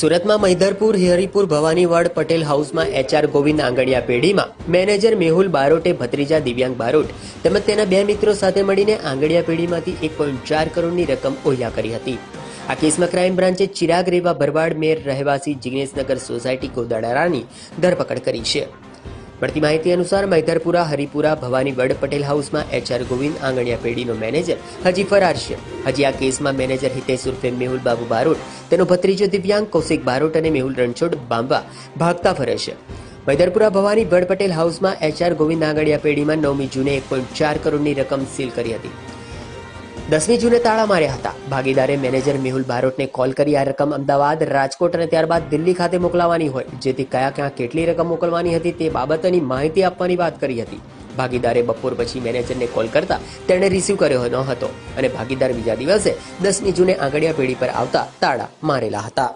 સુરતમાં મહિધરપુર હરિપુર ભવાનીવાડ પટેલ હાઉસમાં એચઆર ગોવિંદ આંગડિયા પેઢીમાં મેનેજર મેહુલ બારોટે, ભત્રીજા દિવ્યાંગ બારોટ તેમજ તેના બે મિત્રો સાથે મળીને આંગડિયા પેઢીમાંથી એક પોઈન્ટ ચાર કરોડની રકમ ઓહ્યા કરી હતી. આ કેસમાં ક્રાઇમ બ્રાન્ચે ચિરાગ રેવા ભરવાડ, મેર, રહેવાસી જિગ્નેશનગર સોસાયટી ગોદાડારાની ધરપકડ કરી છે. મળતી માહિતી અનુસાર મૈધરપુરા હરિપુરા ભવાનીવડ પટેલ હાઉસમાં એચઆર ગોવિંદ આંગણિયા પેઢીનો મેનેજર હજી ફરાર છે. હજી આ કેસમાં મેનેજર હિતેશ ઉર્ફે મેહુલ બાબુ બારોટ, તેનો ભત્રીજો દિવ્યાંગ કૌશિક બારોટ અને મેહુલ રણછોડ બાંબા ભાગતા ફરે છે. મૈદરપુરા, ભવાની વડ પટેલ હાઉસમાં એચઆર ગોવિંદ આંગણિયા પેઢીમાં નવમી જૂને એક પોઈન્ટ ચાર કરોડની રકમ સીલ કરી હતી. દસમી જૂને તાળા માર્યા હતા. ભાગીદારે મેનેજર મેહુલ બારોટને કોલ કરી આ રકમ અમદાવાદ, રાજકોટ અને ત્યારબાદ દિલ્હી ખાતે મોકલાવાની હોય, જેથી કયા ક્યાં કેટલી રકમ મોકલવાની હતી તે બાબતની માહિતી આપવાની વાત કરી હતી. ભાગીદારે બપોર પછી મેનેજરને કોલ કરતા તેણે રિસીવ કર્યો ન હતો અને ભાગીદાર બીજા દિવસે દસમી જૂને આંગડિયા પેઢી પર આવતા તાળા મારેલા હતા.